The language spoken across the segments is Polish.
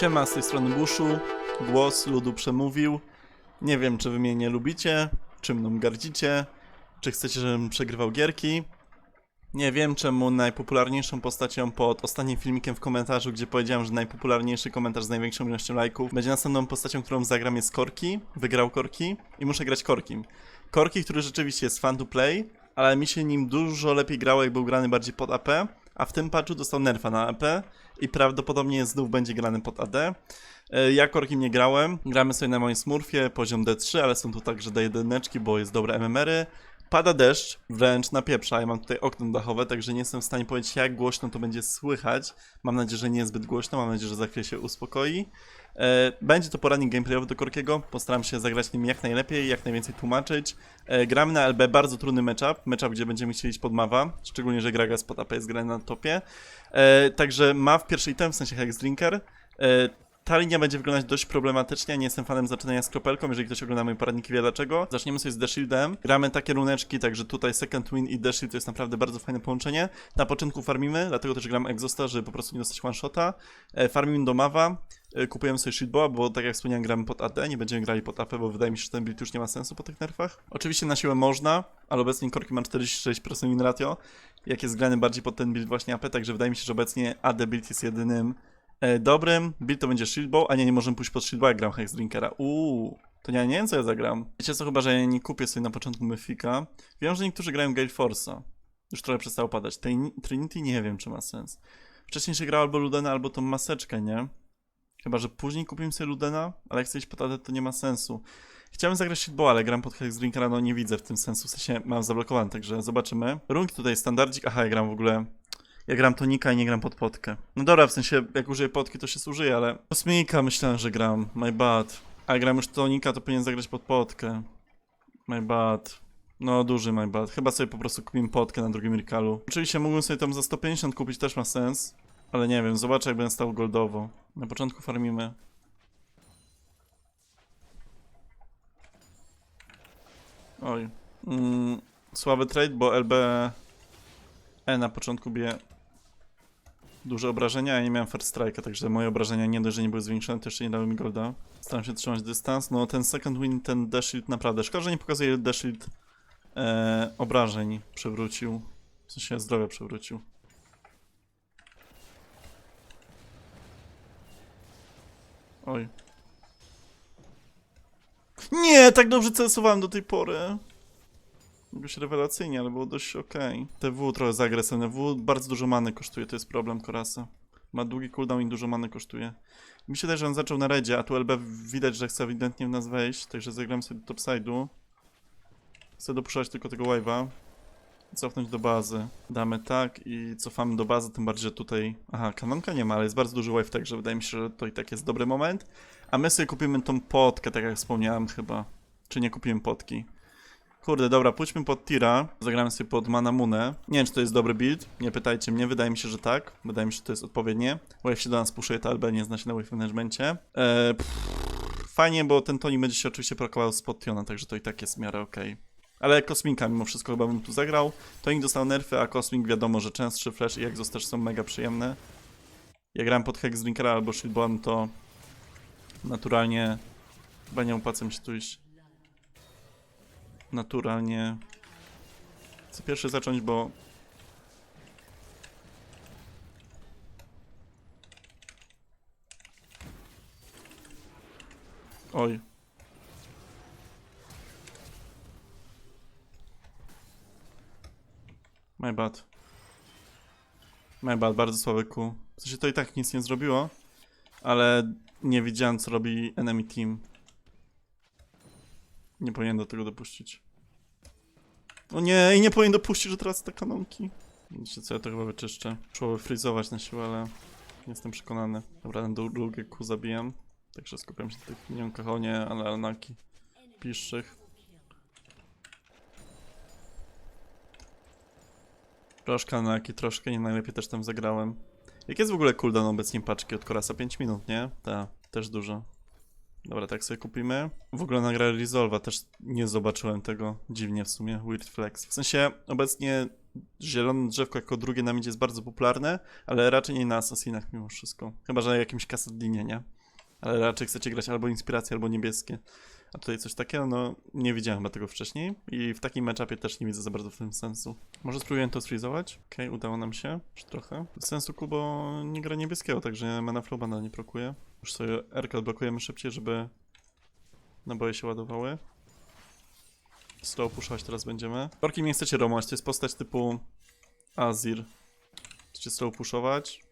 Siema, z tej strony Buszu. Głos ludu przemówił. Nie wiem, czy wy mnie nie lubicie, czy mną gardzicie, czy chcecie, żebym przegrywał gierki. Nie wiem, czemu najpopularniejszą postacią pod ostatnim filmikiem w komentarzu, gdzie powiedziałem, że najpopularniejszy komentarz z największą ilością lajków, będzie następną postacią, którą zagram jest Korki. Wygrał Korki i muszę grać Korkim. Korki, który rzeczywiście jest fun to play, ale mi się nim dużo lepiej grało, jak był grany bardziej pod AP, a w tym patchu dostał nerfa na AP i prawdopodobnie znów będzie grany pod AD. E, Ja Korkim nie grałem, gramy sobie na moim smurfie, poziom D3, ale są tu także D1, bo jest dobre MMR-y. Pada deszcz, wręcz na pieprza, ja mam tutaj okno dachowe, także nie jestem w stanie powiedzieć jak głośno to będzie słychać. Mam nadzieję, że nie jest zbyt głośno, mam nadzieję, że za chwilę się uspokoi. E, Będzie to poradnik gameplayowy do Korkiego, postaram się zagrać nim jak najlepiej, jak najwięcej tłumaczyć. E, Gramy na LB, bardzo trudny matchup, matchup, gdzie będziemy chcieli iść pod Mawa, szczególnie, że Gragas pod AP jest na topie. E, Także ma w pierwszy item, w sensie Hex Drinker. E, ta linia będzie wyglądać dość problematycznie, nie jestem fanem zaczynania z kropelką, jeżeli ktoś ogląda moje poradniki wie dlaczego. Zaczniemy sobie z The Shieldem, gramy takie runeczki, także tutaj Second Win i The Shield to jest naprawdę bardzo fajne połączenie. Na początku farmimy, dlatego też gram Exhausta, żeby po prostu nie dostać one shota. E, farmimy do Mawa, e, kupujemy sobie Shieldboa, bo tak jak wspomniałem gramy pod AD, nie będziemy grali pod AP, bo wydaje mi się, że ten build już nie ma sensu po tych nerfach. Oczywiście na siłę można, ale obecnie Korki ma 46% win ratio, jak jest grany bardziej pod ten build właśnie AP, także wydaje mi się, że obecnie AD build jest jedynym dobrym. Build to będzie Shieldbow, a nie, nie możemy pójść pod Shieldbow, jak gram Hex Drinkera. Uuu, to nie, nie wiem co ja zagram. Wiecie co, chyba, że ja nie kupię sobie na początku Mythika. Wiem, że niektórzy grają Gale Force'a. Już trochę przestało padać. Trin- Trinity nie wiem, czy ma sens. Wcześniej się grał albo Ludena, albo tą maseczkę, nie? Chyba, że później kupimy sobie Ludena, ale jak chcę iść to nie ma sensu. Chciałem zagrać Shieldbow, ale gram pod Hex Drinkera, no nie widzę w tym sensu, w sensie mam zablokowane, także zobaczymy. Runki tutaj standardzik, aha, ja gram w ogóle ja gram tonika i nie gram pod potkę. No dobra, w sensie, jak użyję potki, to się zużyje, ale... Kosmika myślałem, że gram. My bad. A gram już tonika, to powinien zagrać pod potkę. My bad. No, duży my bad. Chyba sobie po prostu kupimy potkę na drugim Rikalu. Oczywiście mógłbym sobie tam za 150 kupić, też ma sens. Ale nie wiem, zobaczę jak będę stał goldowo. Na początku farmimy. Oj. Mm, słaby trade, bo LB E na początku bije duże obrażenia, ja nie miałem first strike'a, także moje obrażenia nie dość, że nie były zwiększone, to jeszcze nie dały mi golda. Staram się trzymać dystans. No ten second win, ten dash shield naprawdę. Szkoda, że nie pokazuje ile dash shield e, obrażeń przewrócił. W sensie zdrowia przewrócił. Oj. Nie, tak dobrze celsowałem do tej pory. Jakoś rewelacyjnie, ale było dość okej. TW trochę za agresywne. W bardzo dużo many kosztuje, to jest problem Korasa. Ma długi cooldown i dużo many kosztuje. Się wydaje, że on zaczął na redzie, a tu LB widać, że chce ewidentnie w nas wejść, także zagram sobie do topside'u. Chcę dopuszczać tylko tego wave'a. Cofnąć do bazy. Damy tak i cofamy do bazy, tym bardziej, że tutaj... Aha, kanonka nie ma, ale jest bardzo duży wave, także wydaje mi się, że to i tak jest dobry moment. A my sobie kupimy tą potkę, tak jak wspomniałem chyba. Czy nie kupiłem potki? Kurde, dobra, pójdźmy pod tira. Zagramy sobie pod Manamunę. Nie wiem, czy to jest dobry build. Nie pytajcie mnie, wydaje mi się, że tak. Wydaje mi się, że to jest odpowiednie. Wave się do nas puszuje, to LB nie zna się na wave managemencie. Eee, fajnie, bo ten Toni będzie się oczywiście prokował z Tiona, także to i tak jest w miarę okej. Ale Kosminka mimo wszystko chyba bym tu zagrał. Tonik dostał nerfy, a Kosmik wiadomo, że częstszy flash i Exhaust też są mega przyjemne. Jak gram pod Hex Drinkera albo Shieldborn, to naturalnie chyba nie opłaca mi się tu iść naturalnie. Chcę pierwszy zacząć, bo. Oj. My bad. My bad, bardzo słaby Q. W sensie to i tak nic nie zrobiło, ale nie widziałem co robi enemy team. Nie powinien do tego dopuścić. O nie, i nie powinien dopuścić, że teraz te kanonki. Wiecie co, ja to chyba wyczyszczę. Trzeba frizować na siłę, ale nie jestem przekonany. Dobra, ten dru- drugie ku zabijam. Także skupiam się na tych minionkach. O nie, ale anaki. Piszczych. Troszkę anaki, troszkę nie najlepiej też tam zagrałem. Jak jest w ogóle cooldown obecnie paczki od Korasa? 5 minut, nie? Ta, też dużo. Dobra, tak sobie kupimy. W ogóle nagrałem Resolva, też nie zobaczyłem tego. Dziwnie w sumie, weird flex. W sensie, obecnie zielone drzewko jako drugie na midzie jest bardzo popularne, ale raczej nie na asasinach mimo wszystko. Chyba, że na jakimś kasadlinie, nie? Ale raczej chcecie grać albo inspiracje, albo niebieskie. A tutaj coś takiego, no nie widziałem chyba tego wcześniej i w takim matchupie też nie widzę za bardzo w tym sensu. Może spróbuję to sfreezować? Okej, udało nam się, już trochę. Bez sensu Kubo nie gra niebieskiego, także mana flow nadal nie prokuje. Już sobie RK odblokujemy szybciej, żeby naboje się ładowały. Slow puszować teraz będziemy. Korki nie chcecie romować, to jest postać typu Azir. Chcecie slow puszować.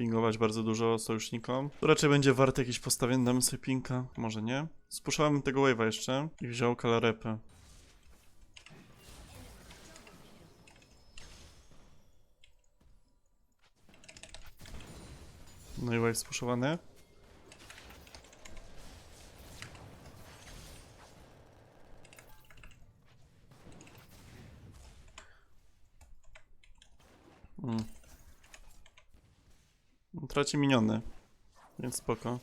Pingować bardzo dużo sojusznikom. To raczej będzie warte jakieś postawienie, damy sobie pinka. Może nie. Spuszczałem tego wave'a jeszcze i wziął kalarepę. No i wave spuszczowany. Mm. Traci miniony, więc spoko.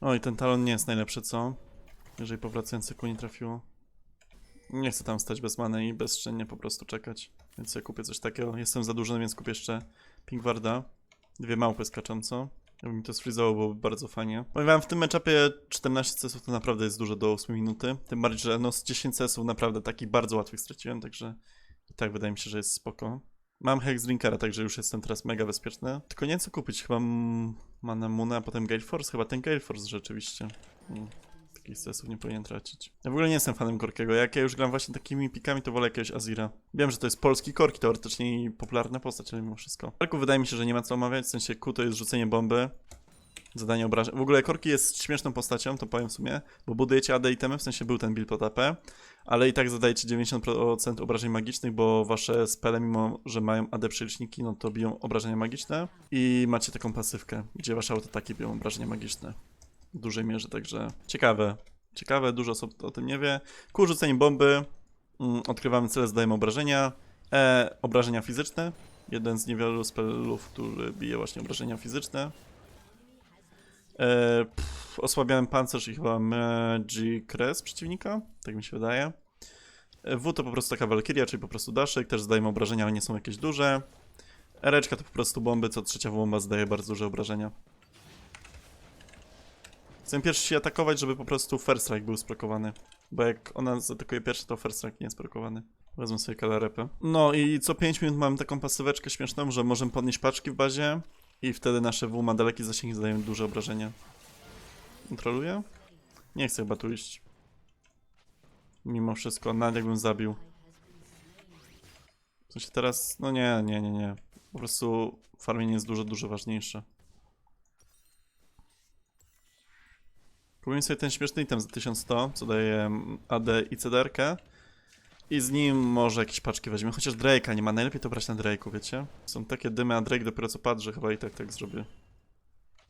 Oj, ten talon nie jest najlepszy, co? Jeżeli powracający ku nie trafiło. Nie chcę tam stać bez many i bezczynnie po prostu czekać. Więc ja kupię coś takiego. Jestem zadłużony, więc kupię jeszcze Pinkwarda. Dwie małpy skacząco. Jakby mi to sfrizowało, byłoby bardzo fajnie. Powiem w tym matchupie 14 CS-ów to naprawdę jest dużo do 8 minuty. Tym bardziej, że no z 10 CS-ów naprawdę takich bardzo łatwych straciłem, także i tak wydaje mi się, że jest spoko. Mam Hex Drinkera, także już jestem teraz mega bezpieczny. Tylko nie co kupić, chyba mm, Mana Muna, a potem Gale Force, chyba ten Gale Force rzeczywiście. Mm, takich sesów nie powinien tracić. Ja w ogóle nie jestem fanem Korkiego, jak ja już gram właśnie takimi pikami, to wolę jakiegoś Azira. Wiem, że to jest polski Korki teoretycznie popularna postać, ale mimo wszystko. Korku wydaje mi się, że nie ma co omawiać, w sensie Q to jest rzucenie bomby. Zadanie obrażeń. W ogóle Korki jest śmieszną postacią, to powiem w sumie, bo budujecie AD itemy, w sensie był ten build pod AP, ale i tak zadajecie 90% obrażeń magicznych, bo wasze spele, mimo że mają AD przeliczniki, no to biją obrażenia magiczne i macie taką pasywkę, gdzie wasze autotaki biją obrażenia magiczne w dużej mierze, także ciekawe. Ciekawe, dużo osób o tym nie wie. Ku rzuceniu bomby mm, odkrywamy cele, zadajemy obrażenia. E, obrażenia fizyczne. Jeden z niewielu spellów, który bije właśnie obrażenia fizyczne. E, pff, osłabiałem pancerz i chyba Magic Res przeciwnika, tak mi się wydaje. E, W to po prostu taka Valkyria, czyli po prostu daszek, też zdajemy obrażenia, ale nie są jakieś duże. Ereczka to po prostu bomby, co trzecia bomba zdaje bardzo duże obrażenia. Chcę pierwszy się atakować, żeby po prostu First Strike był sprokowany. Bo jak ona zaatakuje pierwszy, to First Strike nie jest sprokowany. Wezmę sobie kalarepę. No i co 5 minut mam taką pasyweczkę śmieszną, że możemy podnieść paczki w bazie i wtedy nasze W ma daleki zasięg i zadają duże obrażenia. Kontroluję? Nie chcę chyba tu iść. Mimo wszystko, nawet jakbym zabił. W sensie teraz, no nie, nie, nie, nie. Po prostu farmienie jest dużo, dużo ważniejsze. Kupimy sobie ten śmieszny item za 1100, co daje mm, AD i CDR-kę. I z nim może jakieś paczki weźmiemy, chociaż Drake'a nie ma, najlepiej to brać na Drake'u, wiecie? Są takie dymy, a Drake dopiero co padł, że chyba i tak tak zrobię.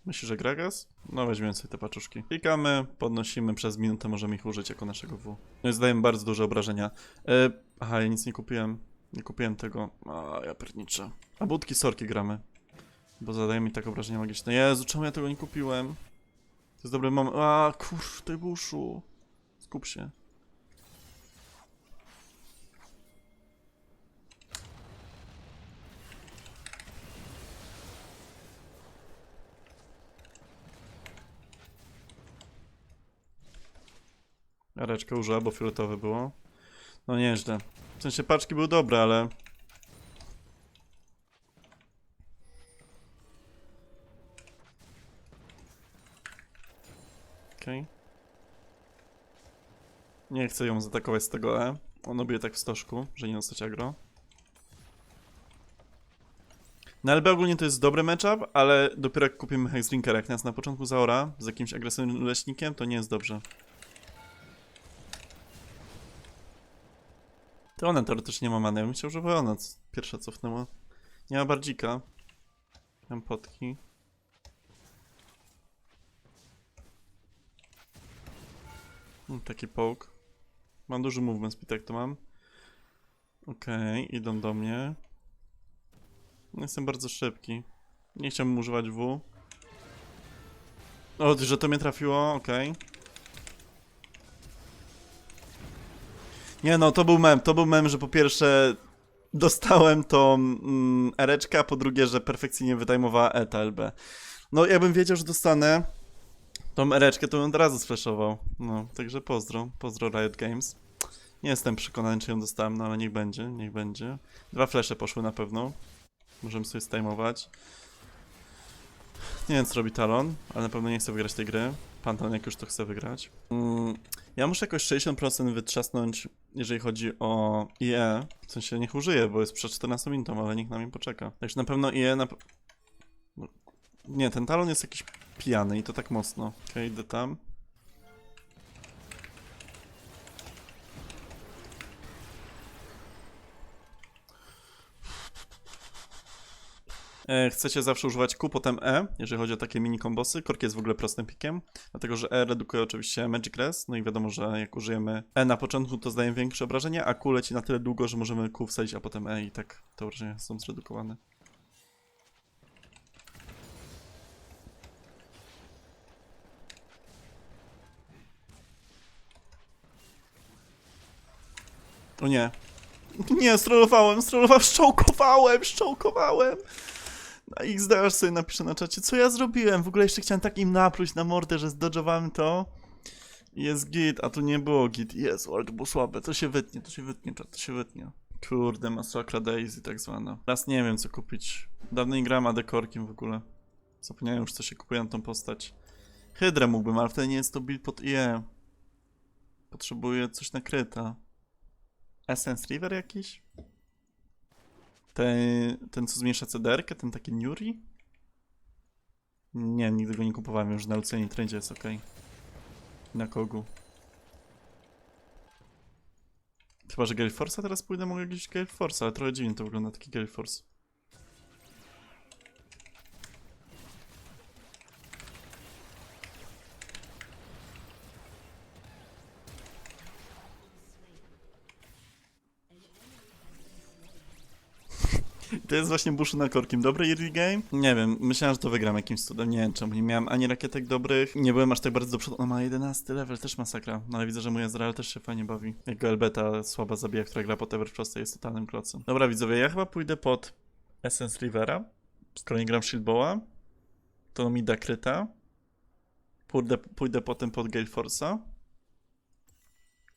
Myślisz, że Gragas? No weźmiemy sobie te paczuszki. Klikamy, podnosimy, przez minutę możemy ich użyć jako naszego W. No i zdajemy bardzo duże obrażenia. E, aha, ja nic nie kupiłem. Nie kupiłem tego. A, ja pierniczę. A budki sorki gramy. Bo zadaje mi tak obrażenia magiczne. Jezu, czemu ja tego nie kupiłem? To jest dobry moment. A, kurw, ty buszu. Skup się. Areczkę użyła, bo fioletowe było. No nieźle. W sensie paczki były dobre, ale... Okej. Nie chcę ją zaatakować z tego E. Ono bije tak w stożku, że nie dostać agro. Na LB ogólnie to jest dobry matchup, ale dopiero jak kupimy Hexdrinker, jak nas na początku zaora z jakimś agresywnym leśnikiem, to nie jest dobrze. To ona teoretycznie nie ma many. Ja bym chciał, żeby ona pierwsza cofnęła. Nie ma bardzika. Mam potki. Mm, Taki poke. Mam duży movement speed, jak to mam. Okej, idą do mnie. Jestem bardzo szybki. Nie chciałbym używać W. O, że to mnie trafiło, okej. Nie no, to był mem, to był mem, że po pierwsze dostałem tą mm, ereczkę, a po drugie, że perfekcyjnie wytajmowała eta LB. No, jakbym wiedział, że dostanę tą ereczkę, to bym od razu sflashował. No, także pozdro, pozdro Riot Games. Nie jestem przekonany, czy ją dostałem, no ale niech będzie, niech będzie. Dwa flesze poszły na pewno. Możemy sobie stajmować. Nie wiem, co robi Talon, ale na pewno nie chce wygrać tej gry. Pan Talon jak już to chce wygrać. Mm, ja muszę jakoś 60% wytrzasnąć, jeżeli chodzi o IE. W sensie niech użyję, bo jest przed 14 minutą, ale nikt na mnie poczeka. Także na pewno IE na... Nie, ten talon jest jakiś pijany i to tak mocno. Okej, idę tam. Chcecie zawsze używać Q, potem E, jeżeli chodzi o takie mini kombosy. Kork jest w ogóle prostym pikiem, dlatego że E redukuje oczywiście Magic Res, no i wiadomo, że jak użyjemy E na początku, to zdaje większe obrażenia, a Q leci na tyle długo, że możemy Q wsadzić, a potem E i tak te obrażenia są zredukowane. O nie. Nie, strollowałem, strollowałem, szczołkowałem, szczołkowałem. Na XD aż sobie napiszę na czacie, co ja zrobiłem? W ogóle jeszcze chciałem tak im napluć na mordę, że zdodżowałem to. Jest git, a tu nie było git. Jezu, ale to było słabe. To się wytnie, to się wytnie, to się wytnie. Kurde, masakra Daisy tak zwana. Teraz nie wiem, co kupić. Dawno nie grałem AD Korkiem w ogóle. Zapomniałem już, co się kupuje na tą postać. Hydrę mógłbym, ale wtedy nie jest to build pod IE. Potrzebuję coś nakryta. Essence River jakiś? Ten, ten co zmniejsza cederkę, ten taki Nuri? Nie, nigdy go nie kupowałem, już na Lucjanie Trendzie jest ok. Na kogu. Chyba, że Gale teraz pójdę, mogę gdzieś Gale Force, ale trochę dziwnie to wygląda, taki Gale Force. To jest właśnie Bushu na korkiem. Dobry early game? Nie wiem, myślałem, że to wygram jakimś cudem. Nie wiem czemu. Nie miałem ani rakietek dobrych. Nie byłem aż tak bardzo do przodu. On ma 11 level, też masakra. No ale widzę, że mój Ezreal też się fajnie bawi. Jego Elbeta słaba zabija, która gra pod Everfrosta jest totalnym klocem. Dobra widzowie, ja chyba pójdę pod Essence Rivera. Skoro nie gram Shieldboa, to mi da kryta. Pójdę, pójdę potem pod Gale Force'a.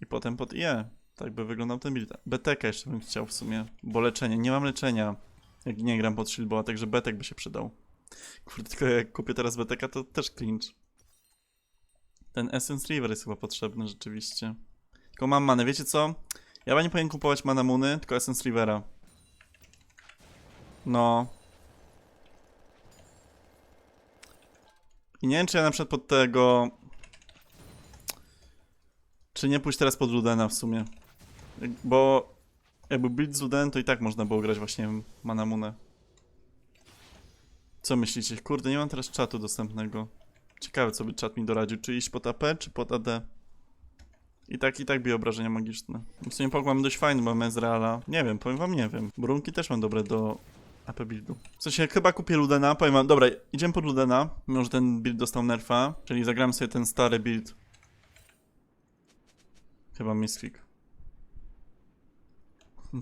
I potem pod IE. Tak by wyglądał ten build. BTK jeszcze bym chciał w sumie, bo leczenie. Nie mam leczenia, jak nie gram pod Shieldboa, także BTK by się przydał. Kurde, tylko jak kupię teraz BTK, to też clinch. Ten Essence River jest chyba potrzebny rzeczywiście. Tylko mam manę, wiecie co? Ja nie powinien kupować mana Muny, tylko Essence Rivera. No. I nie wiem, czy ja na przykład pod tego... Czy nie pójść teraz pod Ludena w sumie. Bo jakby Ludenem, to i tak można było grać właśnie Manamunę. Co myślicie? Kurde, nie mam teraz czatu dostępnego. Ciekawe, co by czat mi doradził. Czy iść pod AP, czy pod AD? I tak, i tak bije obrażenia magiczne. W sumie Pog mam dość fajny, bo mam Ezreala. Nie wiem, powiem wam, nie wiem. Brunki też mam dobre do AP buildu. W sensie, chyba kupię Ludena, powiem wam, dobra, idziemy pod Ludena, mimo że ten build dostał nerfa, czyli zagram sobie ten stary build. Chyba Misfik.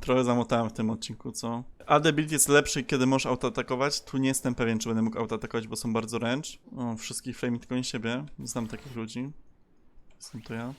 Trochę zamotałem w tym odcinku, co? AD build jest lepszy, kiedy możesz autoatakować. Tu nie jestem pewien, czy będę mógł autoatakować, bo są bardzo ręcz. O, wszystkich frame tylko nie siebie. Znam takich ludzi. Jestem to ja.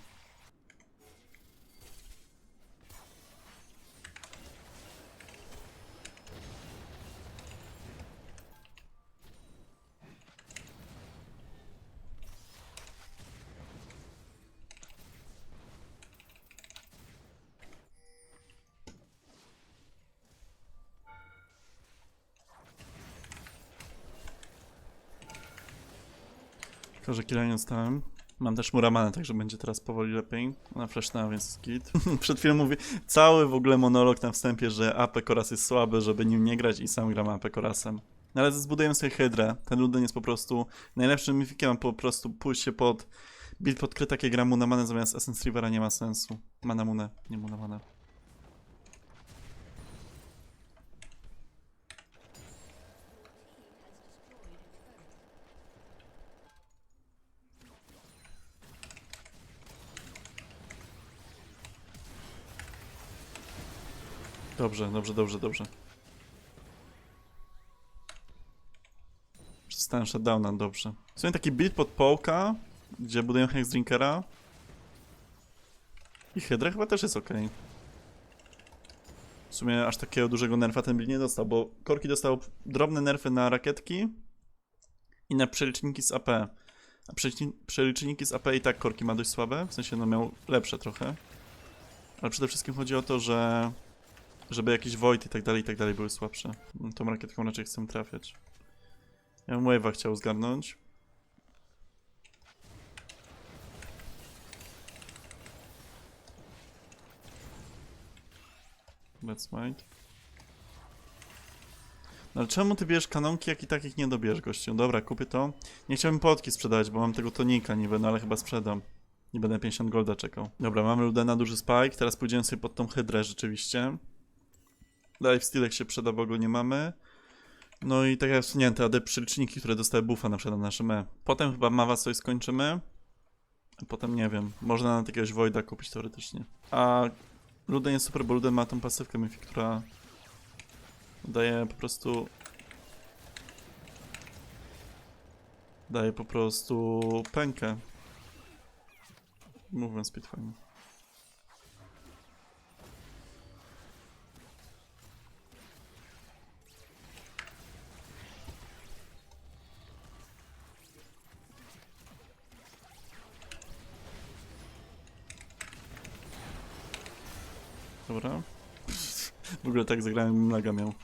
Że killa nie dostałem. Mam też Muramanę, także będzie teraz powoli lepiej. Ona flashnęła, więc git. Przed chwilą mówię cały w ogóle monolog na wstępie, że AP Koras jest słaby, żeby nim nie grać i sam gram AP Korasem. No ale zbudujemy sobie Hydrę. Ten Luden jest po prostu najlepszym mifikiem, po prostu pójść się pod build pod kryt, takie gra Munamanę zamiast Essence Rivera nie ma sensu. Mana Munę, nie Munamanę. Dobrze, dobrze, dobrze, dobrze. Przeczytałem shutdowna, dobrze. W sumie taki build pod połka, gdzie budują Hex Drinkera. I Hydra chyba też jest ok. W sumie aż takiego dużego nerfa ten build nie dostał, bo Korki dostał drobne nerfy na rakietki i na przeliczniki z AP. A przeliczni- przeliczniki z AP i tak Korki ma dość słabe, w sensie no miał lepsze trochę. Ale przede wszystkim chodzi o to, że żeby jakiś Void i tak dalej, i tak dalej były słabsze. Tą rakietką raczej chcę trafiać. Ja bym Wave'a chciał zgarnąć. Let's might. No ale czemu ty bierzesz kanonki, jak i takich nie dobierz, gościu? Dobra, kupię to. Nie chciałbym potki sprzedawać, bo mam tego tonika niby, no ale chyba sprzedam. Nie będę 50 golda czekał. Dobra, mamy Ludena, duży spike. Teraz pójdziemy sobie pod tą hydrę rzeczywiście. Life jak się przyda, bo go nie mamy. No i tak jak wspomniałem, te przyliczniki, które dostały buffa na przykład na naszym E. Potem chyba Mawa sobie skończymy. Potem nie wiem, można na jakiegoś Voida kupić teoretycznie. A Luden jest super, bo Luden ma tą pasywkę Mythic, która daje po prostu... Daje po prostu pękę. Movement speed Dobra. W ogóle tak zagrałem, laga miał.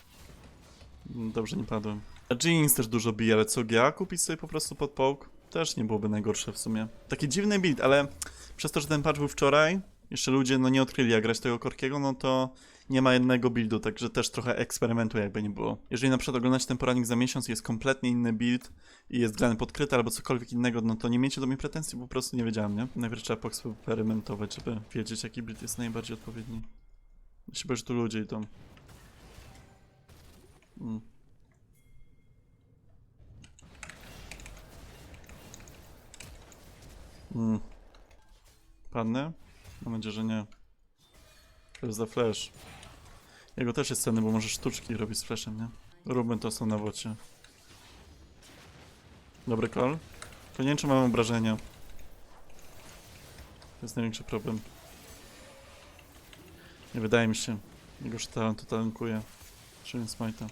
Dobrze, nie padłem. A Jeans też dużo bije, ale co GA kupić sobie po prostu pod połk? Też nie byłoby najgorsze w sumie. Taki dziwny build, ale przez to, że ten patch był wczoraj, jeszcze ludzie no nie odkryli jak grać tego Korkiego, no to nie ma jednego buildu, także też trochę eksperymentu jakby nie było. Jeżeli na przykład oglądacie ten poradnik za miesiąc i jest kompletnie inny build i jest grany podkryty albo cokolwiek innego, no to nie miejcie do mnie pretensji, po prostu nie wiedziałem, nie? Najpierw trzeba poeksperymentować, żeby wiedzieć jaki build jest najbardziej odpowiedni. Chyba, że tu ludzie idą. Mm. Mm. Padnę? Mam nadzieję, że nie. To jest za flash. Jego też jest cenny, bo może sztuczki robić z flashem, nie? Róbmy to są na wocie. Dobry call. To nie wiem, czy mam obrażenia. To jest największy problem. Nie wydaje mi się. Jego talent to tankuje. Czyli smajta.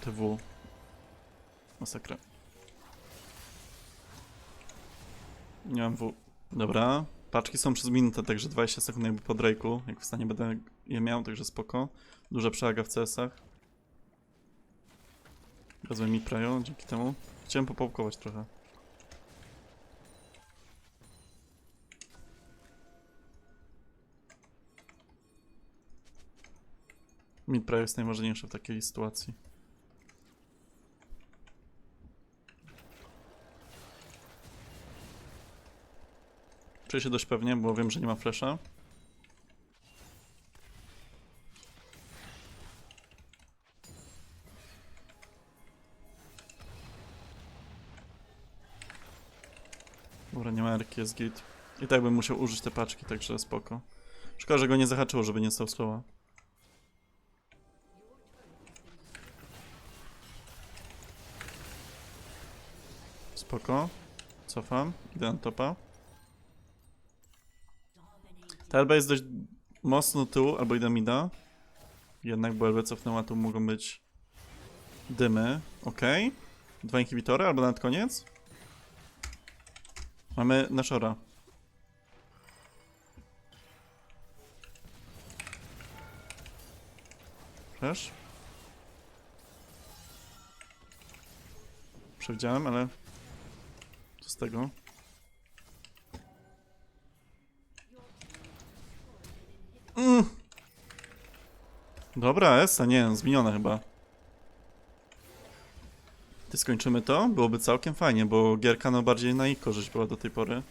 TW. Masakra. Nie mam W. Dobra. Paczki są przez minutę, także 20 sekund jakby po Drake'u. Jak w stanie będę je miał, także spoko. Duża przewaga w CS-ach. Wezmę mi prajo dzięki temu. Chciałem popałkować trochę. Mid prawie jest najważniejsze w takiej sytuacji. Czuję się dość pewnie, bo wiem, że nie ma flasha. Dobra, nie ma erki, jest git. I tak bym musiał użyć te paczki, także spoko. Szkoda, że go nie zahaczyło, żeby nie stał slowa. Spoko. Cofam. Idę na topa. Ta Elba jest dość mocno tyłu, albo idę mida. Jednak, bo Elbę cofnęła, tu mogą być dymy. Okej. Dwa inhibitory, albo nawet koniec. Mamy Nashora. Flash. Przewidziałem, ale tego? Mm. Dobra, Esa, nie, zmieniona chyba. Ty skończymy to? Byłoby całkiem fajnie, bo gierka no bardziej na ich korzyść była do tej pory.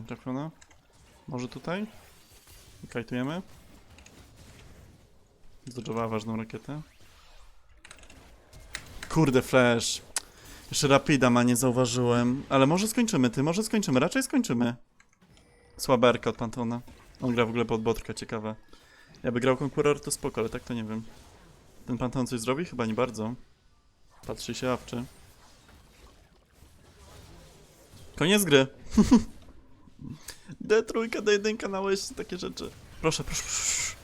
Arkane trafiona. Może tutaj? Kajtujemy. Zdodżowała ważną rakietę. Kurde, flash. Jeszcze Rapida ma, nie zauważyłem. Ale może skończymy, ty, może skończymy. Raczej skończymy. Słaberka od Pantona. On gra w ogóle pod botrkę, ciekawe. Ja by grał konkuror, to spoko, ale tak to nie wiem. Ten Panton coś zrobi? Chyba nie bardzo. Patrzy się awczy. Koniec gry. D3, D1 na łyś, takie rzeczy. Proszę, proszę, proszę.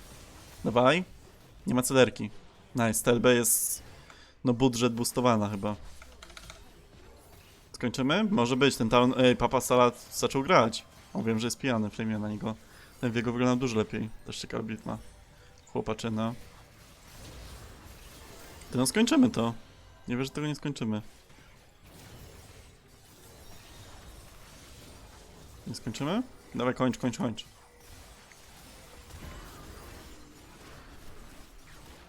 Dawaj. Nie ma celerki. Nice, TLB jest... No budżet boostowana chyba. Skończymy? Może być, ten talon... Ej, Papa Salat zaczął grać. O, wiem, że jest pijany, flamie na niego. Ten wiego wygląda dużo lepiej. Też ciekawy bit ma. Chłopaczyna. Ty no skończymy to. Nie wiesz, że tego nie skończymy. Nie skończymy? Dawaj, kończ, kończ, kończ.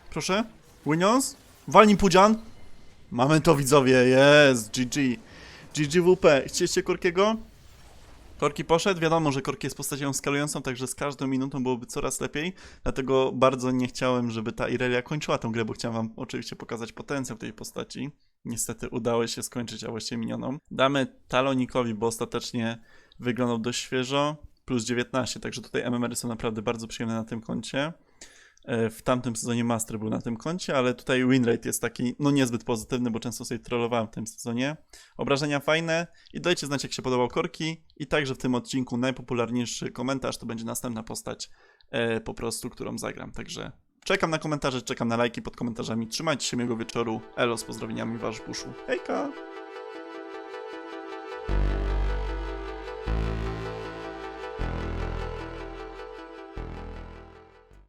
Proszę? Winions? Walnij pudzian? Mamy to widzowie, jest, GG. GGWP. Chcieliście Korkiego? Korki poszedł, wiadomo, że Korki jest postacią skalującą, także z każdą minutą byłoby coraz lepiej, dlatego bardzo nie chciałem, żeby ta Irelia kończyła tę grę, bo chciałem wam oczywiście pokazać potencjał tej postaci. Niestety udało się skończyć, a właściwie minioną. Damy Talonikowi, bo ostatecznie wyglądał dość świeżo, plus 19, także tutaj MMR są naprawdę bardzo przyjemne na tym koncie. E, W tamtym sezonie Master był na tym koncie, ale tutaj winrate jest taki, no niezbyt pozytywny, bo często sobie trollowałem w tym sezonie. Obrażenia fajne i dajcie znać, jak się podobał Korki. I także w tym odcinku najpopularniejszy komentarz to będzie następna postać e, po prostu, którą zagram. Także czekam na komentarze, czekam na lajki pod komentarzami. Trzymajcie się miłego wieczoru. Elo z pozdrowieniami, wasz Buszu. Hejka!